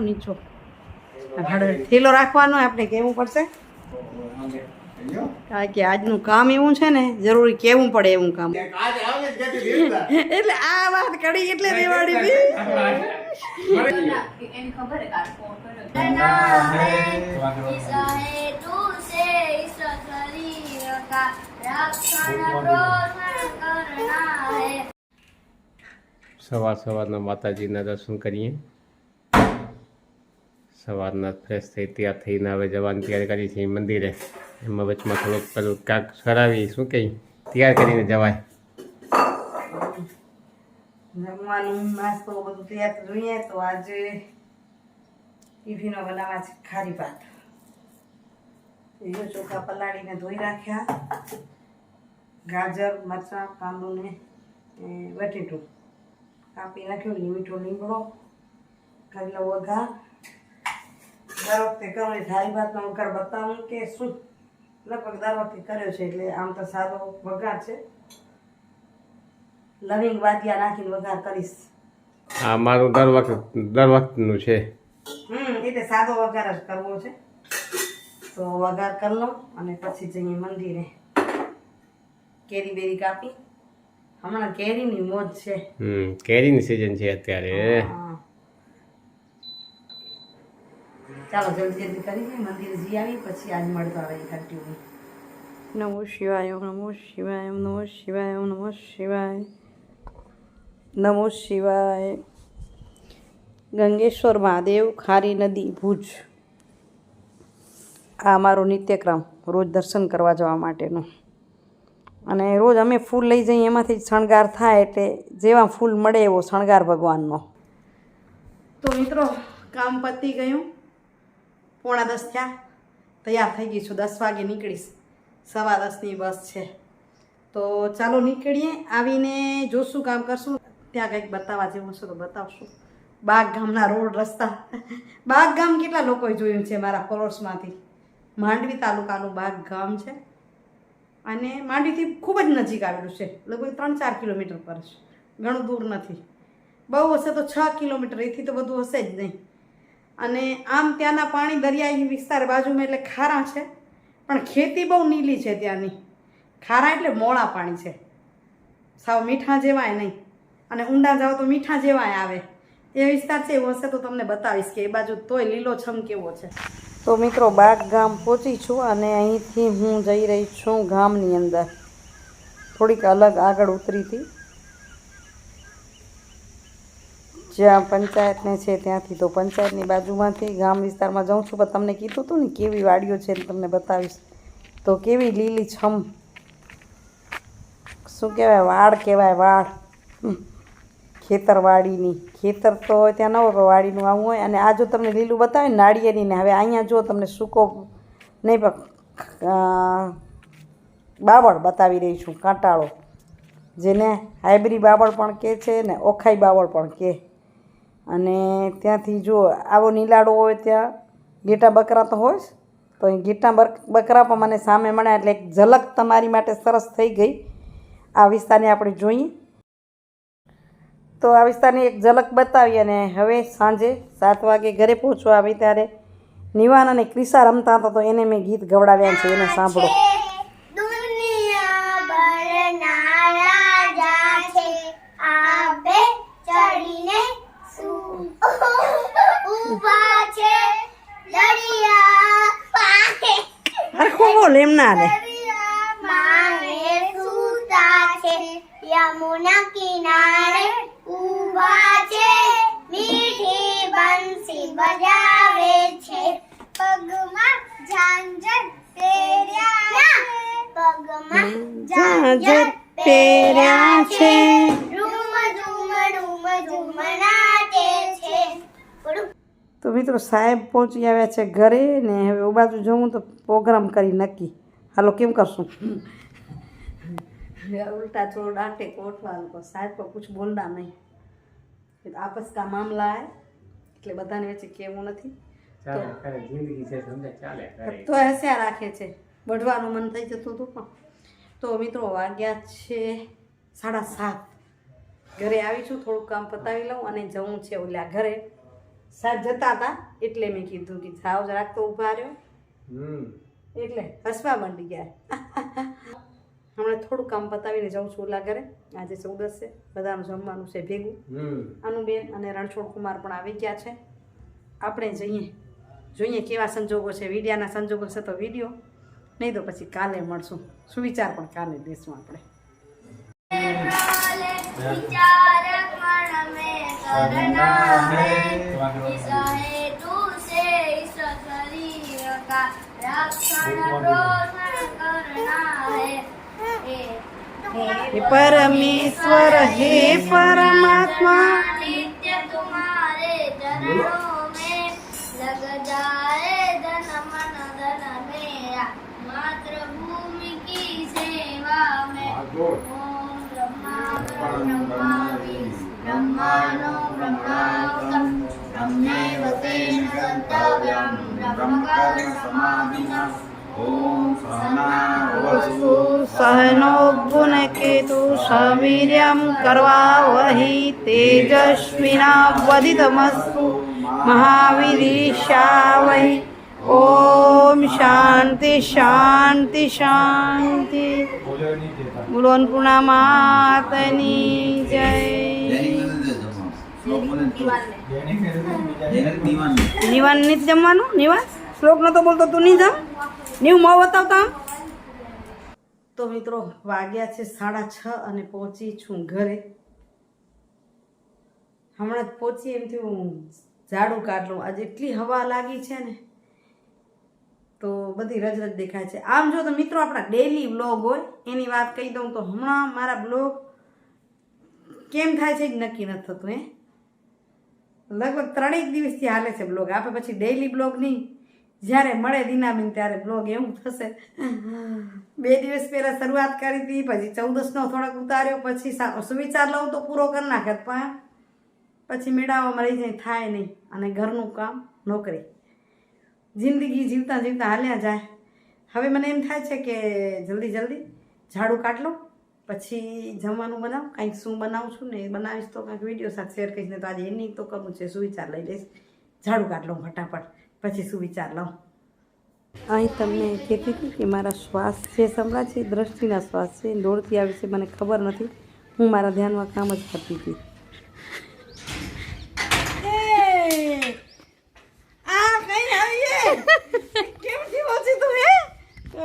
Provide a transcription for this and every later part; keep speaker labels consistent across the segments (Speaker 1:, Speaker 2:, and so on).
Speaker 1: નીચો થેલો રાખવાનો આપણે કહેવું પડશે. કારણ કે આજનું કામ એવું છે ને જરૂરી કેવું પડે એવું કામ. એટલે આ વાત કરી એટલે રેવાડી
Speaker 2: સવાર સવારના માતાજીના દર્શન કરીએ. સવારના ફ્રેશ થઈ તૈયાર થઈને હવે જવાની તૈયારી કરી છે મંદિરે. એમાં વચમાં થોડુંક પેલું કાંક સરાવી શું કહી તૈયાર કરીને જવાય.
Speaker 1: જમવાનું, નાસ્તો બધું તૈયાર જોઈએ. તો આજે ટિફિનો બનાવવા છે ખારી ભાત. ચોખા પલાળીને ધોઈ રાખ્યા. ગાજર, મરચાં, કાંદો ને બટેટું કાપી નાખ્યું મીઠો લીમડો કરી લો વઘાર. દર વખતે કરો એ થાળી ભાતનો વઘાર બતાવું કે શું? લગભગ દર વખતે કર્યો છે એટલે આમ તો સાદો વઘાર છે. લવિંગ વાદિયા નાખીને વઘાર કરીશ.
Speaker 2: આ મારું દર વખત દર વખતનું છે.
Speaker 1: હમ એટલે સાદો વઘાર જ કરવો છે. તો વઘાર કરી લો અને પછી જઈએ મંદિરે કેરી બેરી કાપી. હમણાં કેરીની મોજ છે.
Speaker 2: હમ કેરીની સિઝન છે અત્યારે
Speaker 1: હા. ચાલો જલ્દી જલ્દી કરીને મંદિર જઈ આવી પછી આજ મળતા રહી કન્ટિન્યુ નમો શિવાય ઓમ નમો શિવાય ઓમ નમો શિવાય ઓમ નમો શિવાય. નમો શિવાય. ગંગેશ્વર મહાદેવ ખારી નદી ભુજ. આ અમારો નિત્યક્રમ રોજ દર્શન કરવા જવા માટેનો. અને રોજ અમે ફૂલ લઈ જઈએ એમાંથી જ શણગાર થાય એટલે જેવા ફૂલ મળે એવો શણગાર ભગવાનનો. તો મિત્રો કામ પતી ગયું. પોણા દસ થયા. તૈયાર થઈ ગઈ છું, દસ વાગે નીકળીશ. સવા દસની બસ છે. તો ચાલો નીકળીએ, આવીને જોશું, કામ કરશું. ત્યાં કંઈક બતાવવા જેવું છે તો બતાવશું. બાગ ગામના રોડ રસ્તા. બાગ ગામ કેટલા લોકોએ જોયું છે મારા ફોલોર્સમાંથી માંડવી તાલુકાનું બાગ ગામ છે. અને માંડવીથી ખૂબ જ નજીક આવેલું છે. લગભગ ત્રણ ચાર કિલોમીટર પર છે. ઘણું દૂર નથી. બહુ હશે તો છ કિલોમીટર, એથી તો બધું હશે જ નહીં. અને આમ ત્યાંના પાણી દરિયાઈ વિસ્તાર બાજુમાં એટલે ખારા છે. પણ ખેતી બહુ નીલી છે ત્યાંની. ખારા એટલે મોળા પાણી છે. સાવ મીઠા જેવાય નહીં. અને ઊંડા જાઓ તો મીઠા જેવાય આવે. એ વિસ્તાર છે એવું હશે તો તમને બતાવીશ કે એ બાજુ તોય લીલોછમ કેવો છે. તો મિત્રો બાગ ગામ પહોંચી છું અને અહીંથી હું જઈ રહી છું ગામની અંદર. થોડીક અલગ આગળ ઉતરી હતી જ્યાં પંચાયતને છે ત્યાંથી તો પંચાયતની બાજુમાંથી ગામ વિસ્તારમાં જાઉં છું, પણ તમને કીધું હતું ને કેવી વાડીઓ છે તમને બતાવીશ. તો કેવી લીલી છમ. શું કહેવાય? વાડ કહેવાય વાડ. ખેતરવાડીની ખેતર તો હોય ત્યાં ન હોય, પણ વાડીનું આવું હોય. અને આ જો તમને લીલું બતાવે નાળિયેરી ને હવે અહીંયા જો તમને સૂકો નહીં પણ બાવળ બતાવી રહી છું, કાંટાળો. જેને હાઇબ્રી બાવળ પણ કહે છે ને ઓખાઈ બાવળ પણ કહે. અને ત્યાંથી જો આવો નીલાડો હોય ત્યાં ગીટા બકરા તો હોય જ. તો એ ગીટા બક- બકરા પણ મને સામે મળ્યા એટલે એક ઝલક તમારી માટે સરસ થઈ ગઈ. આ વિસ્તારને આપણે જોઈએ. તો આ વિસ્તારની એક ઝલક બતાવી અને હવે સાંજે સાત વાગે ઘરે પહોંચવા આવી ત્યારે નિવાન અને ક્રિસા રમતા હતા તો એને મેં ગીત ગવડાવ્યા છે, એને સાંભળો
Speaker 3: દુનિયા ભરના રાજા છે આબે ચડીને સુ- ઊભા છે લડિયા પાસે છે યમુના કિનારે ઊભા છે મીઠી બંસી બજાવે છે. પગમાં ઝાંઝર પહેર્યા પગમાં
Speaker 1: ઝાંઝર પહેર્યા છે.
Speaker 3: રૂમ ઝૂમ રૂમ ઝૂમ નાચે છે.
Speaker 1: તો મિત્રો સાહેબ પહોંચી આવ્યા છે ઘરે ને હવે બાજુ જોઉં તો પ્રોગ્રામ કરી નક્કી. હાલો કેમ કરશું उल्टा चोर डांटे कोटवाल को साहब को कुछ बोलना नहीं फिर आपस का मामला है એટલે બધાને વચ્ચે કેવું નથી
Speaker 2: ચાલે ખરે જિંદગી છે સમજે ચાલે ખરે
Speaker 1: તો હસ્યા રાખે છે વઢવાનું મન થઈ જતું હતું પણ તો મિત્રો વાગ્યા છે સાડા સાત ઘરે આવી છું થોડુંક કામ પતાવી લઉં અને જવું છે ઓલા ઘરે સાહેબ જતા હતા એટલે મેં કીધું કે જાઓ જરાક તો ઊભા રહ્યો
Speaker 2: હમ
Speaker 1: એટલે હસવા માંડી ગયા. હમણાં થોડું કામ પતાવીને જાઉં છું ઓલા ઘરે. આજે ચૌદસ છે બધાનું જમવાનું છે ભેગું. અનુબેન અને રણછોડ કુમાર પણ આવી ગયા છે. આપણે જઈએ. જોઈએ કેવા સંજોગો છે. વિડિયાના સંજોગો છે તો વીડિયો. નહીં તો પછી કાલે મળશું. સુવિચાર પણ કાલે દેશું આપણે.
Speaker 3: વિચાર મન में
Speaker 1: હે પરમેશ્વર હે પરમાત્મા.
Speaker 3: નિત્ય તુમારે ચરણો મે લગ જાએ ધન મન ધન મેરા માત્ર ભૂમિ કી સેવા મે ઓમ બ્રહ્મા બ્રહ્મા બ્રહ્માનો બ્રહ્માવતમ. બ્રહ્મે વતેન સંતા
Speaker 1: બ્રહ્મકર્મ સમાધિના ઓમ સહનાવસ્તુ સહનો ભુનકેતુ સવીર્યં કરવાવહી તેજસ્વિનાવધિતમસ્તુ મહાવિદિશાવહી ઓમ શાંતિ શાંતિ શાંતિ ગુલોન પૂર્ણા માતની જય નિવાન નહીં જમવાનું? નિવાન? શ્લોક નતો બોલતો, તું નહીં જમ? નીવ મો બતાવતા તો મિત્રો, વાગ્યા છે સાડા છ અને પહોંચી છું ઘરે. હમણાં જ પહોંચી એમ થયું ઝાડુ કાઢલું આજે એટલી હવા લાગી છે ને, તો બધી રજરજ દેખાય છે. આમ જો તો મિત્રો, આપણા ડેલી બ્લોગ હોય, એની વાત કહી દઉં તો હમણાં મારા બ્લોગ કેમ થાય છે જ નક્કી નથી થતું, હે? લગભગ ત્રણેક દિવસથી હાલે છે બ્લોગ. આપણે પછી ડેઈલી બ્લોગ નહીં. જ્યારે મળે દિનામીન ત્યારે બ્લોગ એવું થશે. બે દિવસ પહેલાં શરૂઆત કરી હતી, પછી ચૌદસનો થોડોક ઉતાર્યો, પછી સુવિચાર લઉં તો પૂરો કરી નાખે પણ પછી મેળાવવામાં રહી જાય, થાય નહીં. અને ઘરનું કામ, નોકરી. જિંદગી જીવતા જીવતા હાલ્યા જાય. હવે મને એમ થાય છે કે જલ્દી જલ્દી ઝાડુ કાઢ લો. પછી જમવાનું બનાવ, કાંઈક શું બનાવું છું ને બનાવીશ તો કાંઈક વીડિયો સાથે શેર કરીશ ને તો આજે એની તો કરવું છે, સુવિચાર લઈ લઈશ. ઝાડુ કાઢ લઉં ફટાફટ, પછી સુવિચાર લઉં. અહીં તમને કહેતી હતી કે મારા શ્વાસ છે સંભળા છે, દ્રષ્ટિના શ્વાસ છે, દોડતી આવી છે, મને ખબર નથી. હું મારા ધ્યાનમાં કામ જ કરતી હતી. કેમ થી પહોંચી તું હે?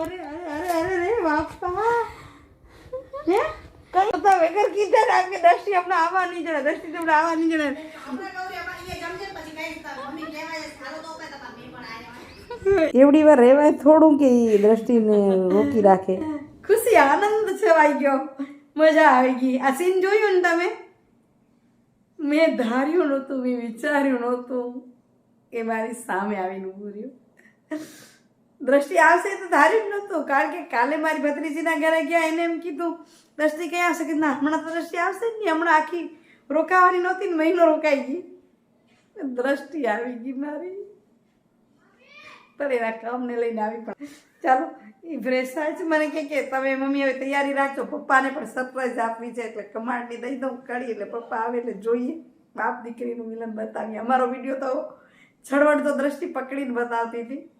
Speaker 1: અરે અરે અરે અરે બાપા વગર કીધે કે દ્રષ્ટિ હમણાં આવવા નહીં જણા દ્રષ્ટિ હમણાં આવવા નહીં જણા એવડી વાર રહેવાય થોડું કે ઈ દ્રષ્ટિને રોકી રાખે. ખુશી આનંદ છવાઈ ગયો. મજા આવી ગઈ. આ સીન જોયું ને તમે? મેં ધાર્યું નહોતું મેં વિચાર્યું નહોતું કે મારી સામે આવીને ઉભું રહ્યું. દ્રષ્ટિ આવશે તો ધાર્યું જ નહોતું. કારણ કે કાલે મારી ભત્રીજીના ઘરે ગયા, એને એમ કીધું, દ્રષ્ટિ કઈ આવશે? કે ના, હમણાં તો દ્રષ્ટિ આવશે જ નહીં. હમણાં આખી રોકાવાની નહોતી ને મહિનો રોકાઈ ગઈ. દ્રષ્ટિ આવી ગઈ મારી. પણ એના કામને લઈને આવી પણ ચાલો એ ફ્રેશ થાય છે. મને કે કે, તમે મમ્મી હવે તૈયારી રાખજો. પપ્પાને પણ સરપ્રાઈઝ આપવી છે. એટલે કમાન્ડની દઈ દઉં, કાઢી. એટલે પપ્પા આવે એટલે જોઈએ. બાપ દીકરીનું મિલન બતાવીએ. અમારો વીડિયો તો છડવડ તો દ્રષ્ટિ પકડીને બતાવતી હતી.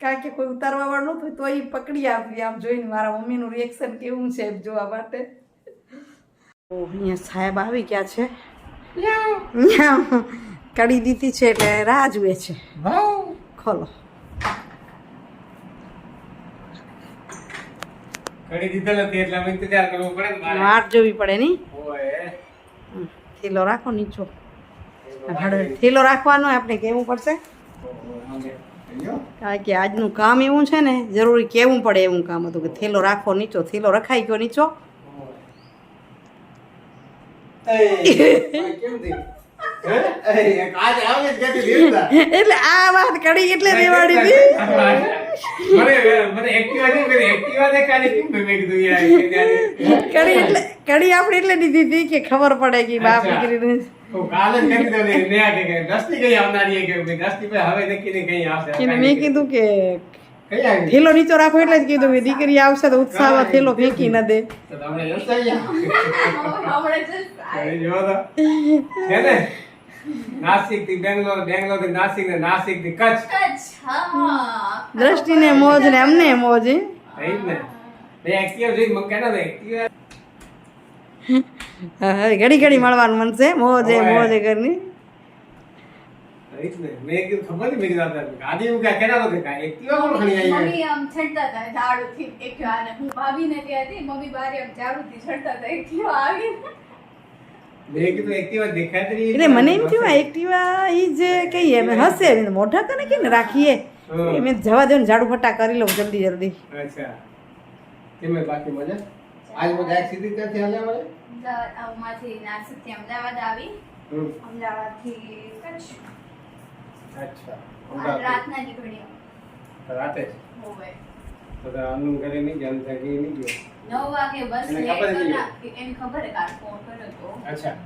Speaker 1: કારણ કે કોઈ ઉતારવા વાળું નહોતું તો એ પકડી આવતી આમ જોઈને મારા મમ્મીનું રિએક્શન કેવું છે એમ જોવા માટે. અહીંયા સાહેબ આવી ગયા છે. કડી દીધી છે એટલે રાહ જુએ છે. ખોલો.
Speaker 2: કરી દીધેલ હતી એટલે ઇંતજાર કરવો પડે
Speaker 1: વાટ જોવી પડે નહીં થેલો રાખો નીચો. ભાડો થેલો રાખવાનો આપણે કહેવું પડશે. કારણ કે આજનું કામ એવું છે ને જરૂરી કહેવું પડે એવું કામ હતું કે થેલો રાખો નીચો થેલો રખાઈ ગયો નીચો? એટલે આ વાત કડી એટલે રેવાડી હતી. કડી એટલે કડી આપણે એટલે દીધી હતી કે ખબર પડે કે બાપ
Speaker 2: અચ્છા.
Speaker 1: મેં કીધું કે થેલો નીચો રાખો એટલે જ કીધું દીકરી આવશે તો ઉત્સાહમાં થેલો ફેંકી ના દે.
Speaker 2: નાસિકથી બેંગ્લોર બેંગ્લોરથી નાસિક ને નાસિકથી કચ્છ
Speaker 4: દ્રષ્ટિ
Speaker 1: ને મોજ ને અમને મોજ હે.
Speaker 2: એ જ ને બે એક્ટિવ જોઈ મને કહેતા હતા એક્ટિવા
Speaker 1: ઘડી ઘડી મળવાનું મન છે. મોજ મોજ ઘરની.
Speaker 2: એ
Speaker 1: મને એમ થયું એક્ટિવા ઈ જે કહીએ હશે. મોઢા કને કે ને રાખીએ. એમ જવા દો ને ઝાડુ ફટા કરી લઉં જલ્દી જલ્દી.
Speaker 2: અચ્છા. બાકી મજા? આજ બધા એક સીધી ત્યાંથી હાલ્યા
Speaker 4: અમદાવાદ નાસિકથી અમદાવાદ આવી. અમદાવાદથી કચ્છ.
Speaker 2: અચ્છા
Speaker 4: રાતના નીકળ્યા
Speaker 2: રાતે
Speaker 4: હોવે.
Speaker 2: તો તો ઘરે નહીં ગયા ત્યાં ગઈ નહીં ગયો?
Speaker 4: નવ વાગે બસ લેટ
Speaker 2: ખબર જ
Speaker 4: ખબર કાલ ફોન કર્યો તો.
Speaker 2: અચ્છા.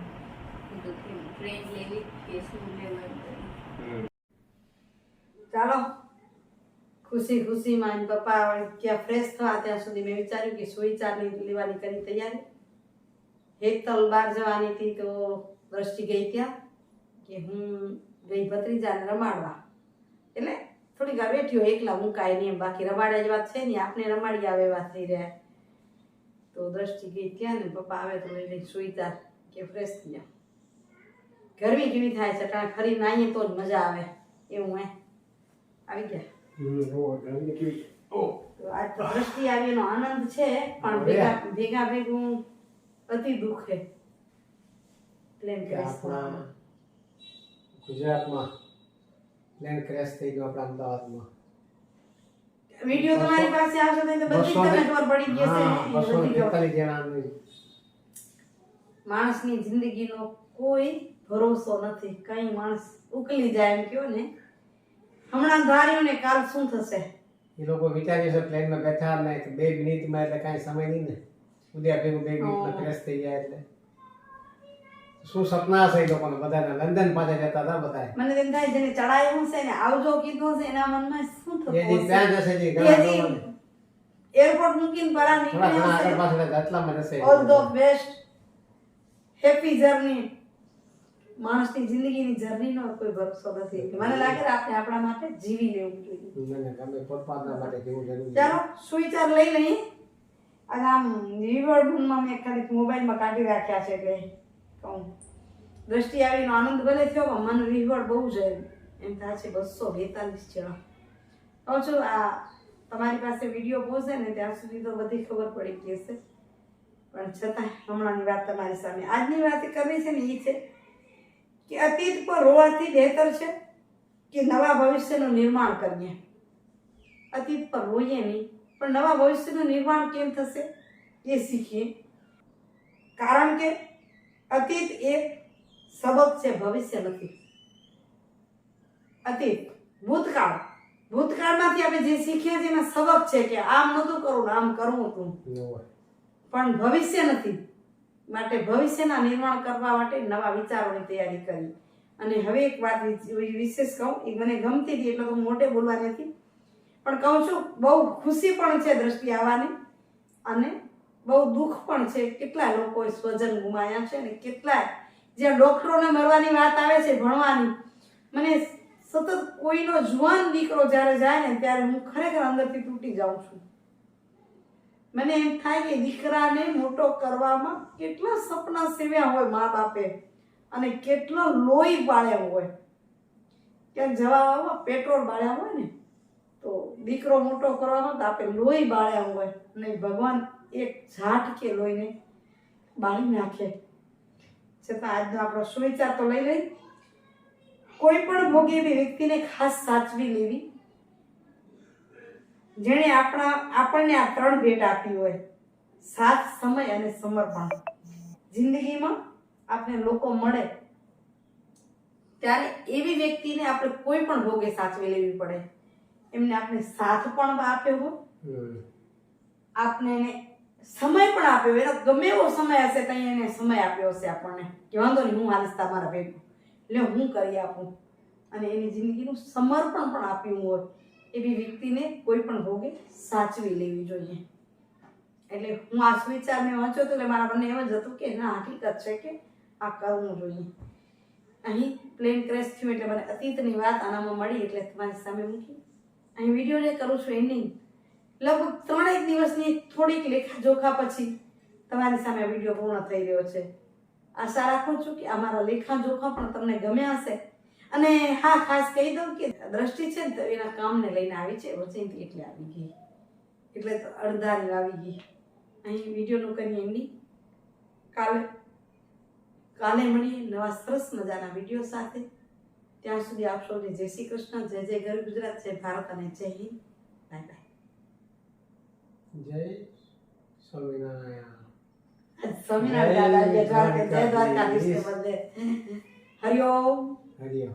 Speaker 4: ટ્રેન લેવી કે શું લેવું એમ કરીને.
Speaker 2: હમ.
Speaker 1: ચાલો. ખુશી ખુશીમાં એમ પપ્પા ક્યાં ફ્રેશ થવા ત્યાં સુધી મેં વિચાર્યું કે સોઈ ચાની લેવાની કરી તૈયારી. હેતલ બહાર જવાની હતી તો દ્રષ્ટિ ગઈ ત્યાં કે હું ગઈ ભત્રીજાને રમાડવા. એટલે થોડીક વાર બેઠ્યો એકલા મુકાય નહીં એમ, બાકી રમાડ્યા જેવા છે નહીં આપણે રમાડી આવે એવા થઈ રહ્યા. તો દ્રષ્ટિ ગઈ ત્યાં ને પપ્પા આવે તો લઈ જા કે ફ્રેશ થઈ જાઉં ગરમી કેવી થાય છે? કારણ ફરી નાહીએ તો જ મજા આવે. એવું હે. આવી ગયા. આજ તો દ્રષ્ટિ આવી આનંદ છે પણ ભેગા ભેગા ભેગું અતિ દુઃખ છે. પ્લેન
Speaker 5: કે ગુજરાતમાં પ્લેન ક્રેશ થઈ ગયો આપણા અમદાવાદમાં.
Speaker 1: વીડિયો તમારી પાસે આવશે તો બધી તમને ખબર પડી.
Speaker 5: તેતાલીસ જણાની.
Speaker 1: માણસની જિંદગીનો કોઈ ભરોસો નથી. કઈ માણસ ઉકલી જાય એમ કયો ને? હમણાં ધાર્યું ને કાલ શું થશે?
Speaker 5: એ લોકો વિચાર્યું છે પ્લેનમાં બેઠા ને કે બે મિનિટમાં એટલે કાંઈ સમય નહીં ને. ઉદ્યા ભેગું બે મિનિટમાં
Speaker 1: હા.
Speaker 5: ક્રેશ થઈ જાય એટલે. શું સપના હશે એ લોકોને બધાને? લંડન પાછા જતા હતા બધા
Speaker 1: મને તેમ થાય જેને ચડાયું છે ને આવજો કીધું છે એના મનમાં શું થતું
Speaker 5: એ જે
Speaker 1: હશે?
Speaker 5: ત્યાં જશે જે
Speaker 1: એ
Speaker 5: ઘણા
Speaker 1: હજી
Speaker 5: લોકોને
Speaker 1: એરપોર્ટ મૂકીને પરા
Speaker 5: થોડા ઘણા આગળ
Speaker 1: નીકળ્યા
Speaker 5: પાછળ આટલામાં જશે
Speaker 1: all the best happy journey માણસની જિંદગીની જર્નીનો કોઈ ભરોસો નથી. મને લાગે છે આપણે આપણા માટે જીવી લેવું જોઈએ
Speaker 5: તમે ગમે માટે જીવવું જરૂરી
Speaker 1: ચાલો સુવિચાર લઈ લઈ અને આમ વિવર્ડમાં મેં ખાલી મોબાઈલમાં કાઢી રાખ્યા છે એટલે કહું. દ્રષ્ટિ આવીનો આનંદ ભલે થયો પણ મન વિહવળ બહુ છે એમ. થાય છે બસો બેતાલીસ જેવા કહું છું આ તમારી પાસે વીડિયો પહોંચે ને ત્યાં સુધી તો બધી ખબર પડી ગઈ હશે. પણ છતાં હમણાંની વાત તમારી સામે. આજની વાત કરવી છે ને એ છે કે અતીત પર રોવાથી બહેતર છે કે નવા ભવિષ્યનું નિર્માણ કરીએ. અતીત પર રોઈએ નહીં પણ નવા ભવિષ્યનું નિર્માણ કેમ થશે એ શીખીએ. કારણ કે અતીત એ સબક છે ભવિષ્ય નથી. અતીત ભૂતકાળ. ભૂતકાળમાંથી આપણે જે શીખ્યા છે એના સબક છે કે આમ નહોતું કરવું આમ કરવું હતું. પણ ભવિષ્ય નથી. માટે ભવિષ્યના નિર્માણ કરવા માટે નવા વિચારોની તૈયારી કરી. અને હવે એક વાત વિશેષ કહું, એ મને ગમતી હતી, એટલે હું મોટે બોલવા નથી પણ કહું છું, બહુ ખુશી પણ છે દ્રષ્ટિ આવવાની અને બહુ દુઃખ પણ છે કેટલા લોકોએ સ્વજન ગુમાયા છે અને કેટલા જ્યાં ડોક્ટરોને મરવાની વાત આવે છે ભણવાની. મને સતત કોઈનો જુવાન દીકરો જ્યારે જાય ને ત્યારે હું ખરેખર અંદરથી તૂટી જાઉં છું. મને એમ થાય કે દીકરાને મોટો કરવામાં કેટલા સપના સેવ્યા હોય મા બાપે અને કેટલો લોહી બાળ્યા હોય. ક્યાંક જવા પેટ્રોલ બાળ્યા હોય ને, તો દીકરો મોટો કરવામાં તો આપણે લોહી બાળ્યા હોય. અને ભગવાન એક ઝાટકે લોહીને બાળી નાખે. છતાં આજનો આપણો સુવિચાર તો લઈ લઈ. કોઈ પણ ભોગી એવી વ્યક્તિને ખાસ સાચવી લેવી. જેણે આપણા આપણને આ ત્રણ ભેટ આપી હોય સાથ સમય અને સમર્પણ. જિંદગીમાં આપણે લોકો મળે ત્યારે એવી વ્યક્તિને આપણે કોઈ પણ ભોગે સાચવી લેવી પડે. એમને આપણે સાથ પણ આપ્યો હોય આપણે એને સમય પણ આપ્યો એનો ગમે એવો સમય હશે ત્યાં એને સમય આપ્યો હશે આપણને. કે વાંધો નહીં હું હાલીશ તમારા ભેગું એટલે હું કરી આપું. અને એની જિંદગીનું સમર્પણ પણ આપ્યું હોય. એવી વ્યક્તિને કોઈ પણ ભોગે સાચવી લેવી જોઈએ. એટલે હું આ સુવિચાર મેં વાંચ્યો હતો એટલે મારા મને એમ જ હતું કે ના, હકીકત છે કે આ કરવું જોઈએ. અહીં પ્લેન ક્રેશ થયું એટલે મને અતીતની વાત આનામાં મળી એટલે તમારી સામે મૂકી. અહીં વીડિયો જે કરું છું એ લગભગ ત્રણેક દિવસની થોડીક લેખા જોખા પછી તમારી સામે વીડિયો પૂર્ણ થઈ રહ્યો છે. આશા રાખું છું કે આ મારા લેખા જોખા પણ તમને ગમ્યા હશે. અને હા ખાસ કહી દઉં કે દ્રષ્ટિ છે ને તો એના કામને લઈને આવી છે વચનથી એટલે આવી ગઈ. એટલે તો અડધારી આવી ગઈ. અહીં વિડીયોનું કરીએ એમની કાલે કાલે મળીએ નવા સરસ મજાના વીડિયો સાથે. ત્યાં સુધી આપ સૌને જય શ્રી કૃષ્ણ જય જય ગર ગુજરાત જય ભારત અને જય હિન્દ. Bye bye.
Speaker 5: જય સ્વામિનારાયણ.
Speaker 1: સ્વામિનારાયણ જય દ્વારકાધીશ હરિઓમ
Speaker 5: હરિયમ